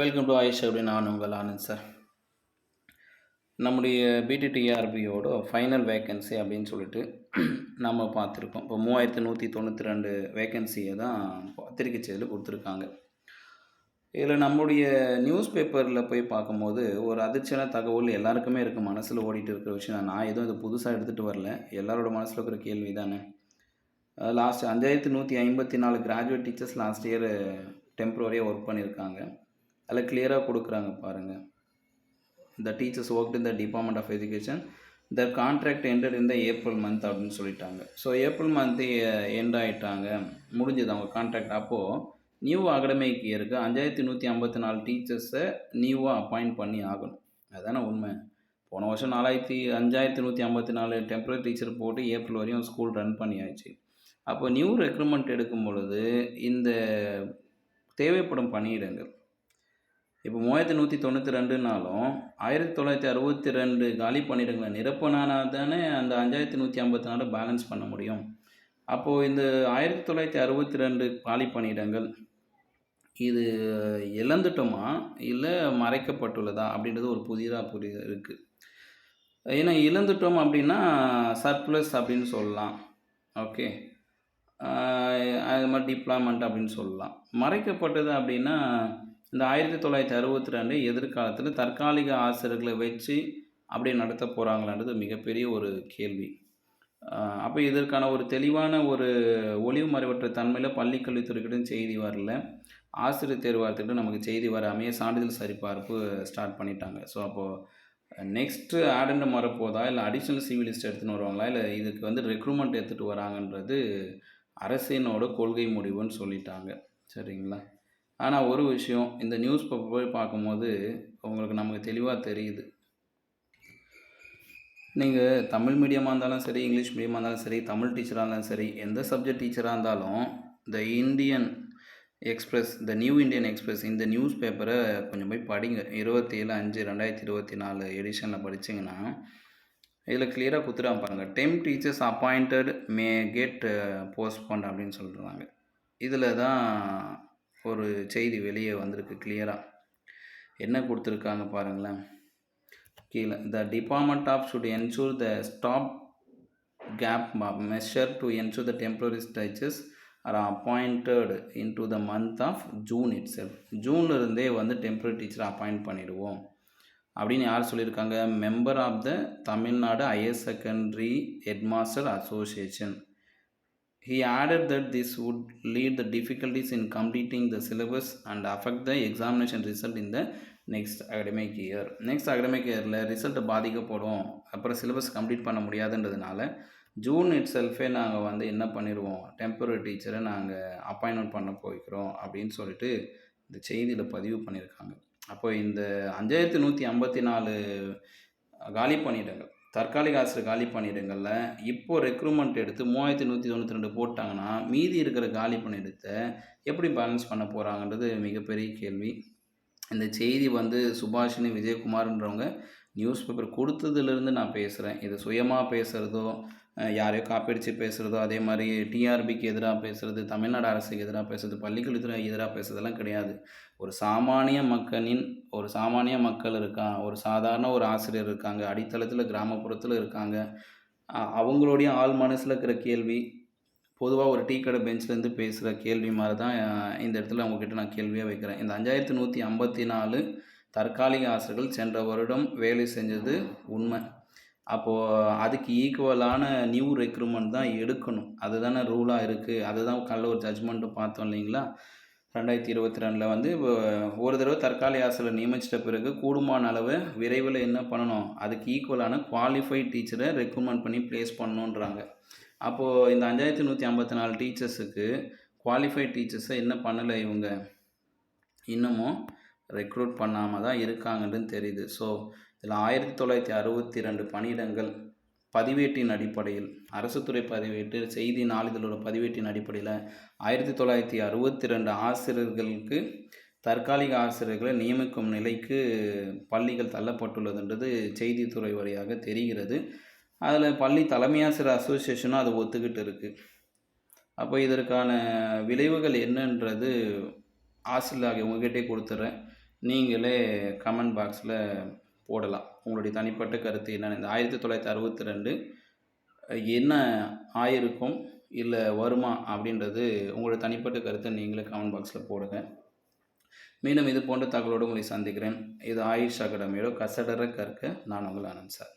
Welcome to ஆயிஷ் அப்படின்னு நான் உங்கள் ஆனந்த் சார் நம்முடைய பிடிடிஆர்பியோட ஃபைனல் வேக்கன்சி அப்படின்னு சொல்லிட்டு நம்ம பார்த்துருக்கோம். இப்போ மூவாயிரத்து நூற்றி தொண்ணூற்றி ரெண்டு வேக்கன்சியை தான் பத்திரிக்கை செய்தியில் கொடுத்துருக்காங்க. இதில் நம்முடைய நியூஸ் பேப்பரில் போய் பார்க்கும்போது ஒரு அதிர்ச்சியான தகவல் எல்லாருக்குமே இருக்குது மனசில் ஓடிட்டு இருக்கிற விஷயம் நான் எதுவும் இது புதுசாக எடுத்துகிட்டு வரல. எல்லாரோட மனசில் இருக்கிற கேள்வி தானே. லாஸ்ட் அஞ்சாயிரத்து நூற்றி ஐம்பத்தி நாலு கிராஜுவேட் டீச்சர்ஸ் லாஸ்ட் இயர் டெம்ப்ரவரியாக ஒர்க் பண்ணியிருக்காங்க. அதில் கிளியராக கொடுக்குறாங்க பாருங்கள் the teachers work in the department of education the contract ended இந்த ஏப்ரல் மந்த் அப்படின்னு சொல்லிட்டாங்க. ஸோ ஏப்ரல் மந்த்து எண்ட் ஆகிட்டாங்க முடிஞ்சது அவங்க கான்ட்ராக்ட் அப்போது நியூ அகடமிக் இயருக்கு அஞ்சாயிரத்தி நூற்றி ஐம்பத்தி நாலு டீச்சர்ஸை நியூவாக அப்பாயிண்ட் பண்ணி ஆகணும். அதுதானே உண்மை. போன வருஷம் நாலாயிரத்தி அஞ்சாயிரத்தி நூற்றி ஐம்பத்தி நாலு டெம்பரரி டீச்சர் போட்டு ஏப்ரல் வரையும் ஸ்கூல் ரன் பண்ணியாச்சு. அப்போ நியூ ரெக்ரூட்மெண்ட் எடுக்கும் பொழுது இந்த தேவைப்படும் பணியிடங்கள் இப்போ மூவாயிரத்தி நூற்றி தொண்ணூற்றி ரெண்டுனாலும் ஆயிரத்தி தொள்ளாயிரத்தி அறுபத்தி ரெண்டு காலி பணியிடங்களை நிரப்பினானா தானே அந்த அஞ்சாயிரத்தி நூற்றி ஐம்பத்தி நாலு பேலன்ஸ் பண்ண முடியும். அப்போது இந்த ஆயிரத்தி தொள்ளாயிரத்தி அறுபத்தி ரெண்டு காலி பணியிடங்கள் இது இழந்துட்டோமா? இல்லை மறைக்கப்பட்டுள்ளதா? அப்படின்றது ஒரு புதிதாக புரிய இருக்குது ஏன்னா இழந்துட்டோம் அப்படின்னா சர்ப்ளஸ் அப்படின்னு சொல்லலாம். ஓகே. அது மாதிரி டிப்ளாய்மெண்ட் அப்படின்னு சொல்லலாம். மறைக்கப்பட்டது அப்படின்னா இந்த ஆயிரத்தி தொள்ளாயிரத்தி அறுபத்தி ரெண்டு எதிர்காலத்தில் தற்காலிக ஆசிரியர்களை வச்சு அப்படியே நடத்த போகிறாங்களான்றது மிகப்பெரிய ஒரு கேள்வி. அப்போ இதற்கான ஒரு தெளிவான ஒரு ஒளிவு மறைவற்ற தன்மையில் பள்ளிக்கல்வித்துறைக்கிட்டும் செய்தி வரல. ஆசிரியர் தேர்வாரத்துக்கிட்ட நமக்கு செய்தி வராமையே சான்றிதழ் சரிபார்ப்பு ஸ்டார்ட் பண்ணிட்டாங்க. ஸோ அப்போது நெக்ஸ்ட்டு ஆடண்டு வரப்போதா இல்லை அடிஷ்னல் சிவிலிஸ்ட் எடுத்துன்னு வருவாங்களா? இல்லை இதுக்கு வந்து ரெக்ரூட்மெண்ட் எடுத்துகிட்டு வராங்கன்றது அரசினோட கொள்கை முடிவுன்னு சொல்லிட்டாங்க. சரிங்களா? ஆனால் ஒரு விஷயம் இந்த நியூஸ் பேப்பர் போய் பார்க்கும்போது உங்களுக்கு நமக்கு தெளிவாக தெரியுது. நீங்கள் தமிழ் மீடியமாக இருந்தாலும் சரி இங்கிலீஷ் மீடியமாக இருந்தாலும் சரி தமிழ் டீச்சராக இருந்தாலும் சரி எந்த சப்ஜெக்ட் டீச்சராக இருந்தாலும் the Indian Express the new Indian Express இந்த நியூஸ் பேப்பரை கொஞ்சம் போய் படிங்க. இருபத்தி ஏழு அஞ்சு ரெண்டாயிரத்தி இருபத்தி நாலு எடிஷனில் படிச்சிங்கன்னா இதில் கிளியராக குத்துறாங்க பாருங்கள் temp teachers appointed may get postpone அப்படின்னு சொல்கிறாங்க இதில் தான் ஒரு செய்தி வெளியே வந்திருக்கு கிளியராக என்ன கொடுத்துருக்காங்க பாருங்களேன். கீழே the department of should ensure the staff gap measure to ensure the temporary teachers are appointed in to the month of June it said ஜூன்லேருந்தே வந்து டெம்பரரி டீச்சரை அப்பாயிண்ட் பண்ணிடுவோம். அப்படின்னு யார் சொல்லியிருக்காங்க? Member of the Tamil Nadu higher secondary headmaster association He added that this would lead the difficulties in completing the syllabus and affect the examination result in the next academic year next academic இயரில் ரிசல்ட்டை பாதிக்கப்படும். அப்புறம் syllabus complete பண்ண முடியாதுன்றதுனால June it செல்ஃபே நாங்கள் வந்து என்ன பண்ணிடுவோம் temporary டீச்சரை நாங்கள் அப்பாயின்மெண்ட் பண்ண போய்க்கிறோம் அப்படின்னு சொல்லிட்டு இந்த செய்தியில் பதிவு பண்ணியிருக்காங்க அப்போ இந்த அஞ்சாயிரத்தி நூற்றி ஐம்பத்தி நாலு காலி பணியிடங்கள் தற்காலிக ஆசிரியர் காலி பணியிடங்களில் இப்போ ரெக்ரூட்மெண்ட் எடுத்து மூவாயிரத்தி நூற்றி தொண்ணூற்றி ரெண்டு போட்டாங்கன்னா மீதி இருக்கிற காலி பணியிடத்தை எப்படி பேலன்ஸ் பண்ண போகிறாங்கன்றது மிகப்பெரிய கேள்வி. இந்த செய்தி வந்து சுபாஷினி விஜயகுமார்ன்றவங்க நியூஸ் பேப்பர் கொடுத்ததுலேருந்து நான் பேசுகிறேன் இது சுயமாக பேசுகிறதோ யாரையோ காப்பீடுச்சு பேசுகிறதோ அதே மாதிரி டிஆர்பிக்கு எதிராக பேசுகிறது தமிழ்நாடு அரசுக்கு எதிராக பேசுறது பள்ளிக்கல்வித்துறை எதிராக பேசுறதெல்லாம் கிடையாது. ஒரு சாமானிய மக்களின் ஒரு சாமானிய மக்கள் இருக்கான் ஒரு சாதாரண ஒரு ஆசிரியர் இருக்காங்க அடித்தளத்தில் கிராமப்புறத்தில் இருக்காங்க அவங்களுடைய ஆள் மனசில் இருக்கிற கேள்வி பொதுவாக ஒரு டீ கடை பெஞ்ச்லேருந்து பேசுகிற கேள்வி மாதிரி தான் இந்த இடத்துல அவங்கக்கிட்ட நான் கேள்வியாக வைக்கிறேன். இந்த அஞ்சாயிரத்து நூற்றி ஐம்பத்தி நாலு தற்காலிக ஆசிரியர்கள் சென்ற வருடம் வேலை செஞ்சது உண்மை. அப்போது அதுக்கு ஈக்குவலான நியூ ரெக்ரூட்மெண்ட் தான் எடுக்கணும். அதுதானே ரூலாக இருக்குது அதுதான் கல்ல ஒரு ஜட்ஜ்மெண்ட்டும் பார்த்தோம் இல்லைங்களா? ரெண்டாயிரத்தி இருபத்தி ரெண்டில் வந்து இப்போ ஒரு தடவை தற்காலிக ஆசிரியர் நியமிச்சிட்ட பிறகு கூடுமான அளவு விரைவில் என்ன பண்ணணும்? அதுக்கு ஈக்குவலான குவாலிஃபைட் டீச்சரை ரெக்ரூட்மெண்ட் பண்ணி ப்ளேஸ் பண்ணணுன்றாங்க அப்போது இந்த அஞ்சாயிரத்தி நூற்றி ஐம்பத்தி நாலு டீச்சர்ஸுக்கு குவாலிஃபைட் டீச்சர்ஸை என்ன பண்ணலை இவங்க? இன்னமும் ரெக்ரூட் பண்ணாமல் தான் இருக்காங்கன்னு தெரியுது. ஸோ இதில் ஆயிரத்தி தொள்ளாயிரத்தி அறுபத்தி ரெண்டு பணியிடங்கள் பதிவேட்டின் அடிப்படையில் அரசு துறை பதிவேட்டு செய்தி நாளிதழோட பதிவேட்டின் அடிப்படையில் ஆயிரத்தி தொள்ளாயிரத்தி அறுபத்தி ரெண்டு ஆசிரியர்களுக்கு தற்காலிக ஆசிரியர்களை நியமிக்கும் நிலைக்கு பள்ளிகள் தள்ளப்பட்டுள்ளதுன்றது செய்தித்துறை வழியாக தெரிகிறது. அதில் பள்ளி தலைமையாசிரியர் அசோசியேஷனும் அதை ஒத்துக்கிட்டு இருக்குது அப்போ இதற்கான விளைவுகள் என்னன்றது ஆசிரியர் ஆகிய உங்ககிட்டே கொடுத்துட்றேன் நீங்களே கமெண்ட் பாக்ஸில் போடலாம். உங்களுடைய தனிப்பட்ட கருத்து என்னென்னு. இந்த ஆயிரத்தி தொள்ளாயிரத்தி அறுபத்தி ரெண்டு என்ன ஆயிருக்கும் இல்லை வருமா அப்படின்றது உங்களோட தனிப்பட்ட கருத்தை நீங்களே கமெண்ட் பாக்ஸில் போடுங்க. மீண்டும் இது போன்ற தகவலோடு உங்களை சந்திக்கிறேன். இது ஆயுஷ் அகாடமியோட கசடர கற்க நான் உங்கள் ஆனந்த் சார்.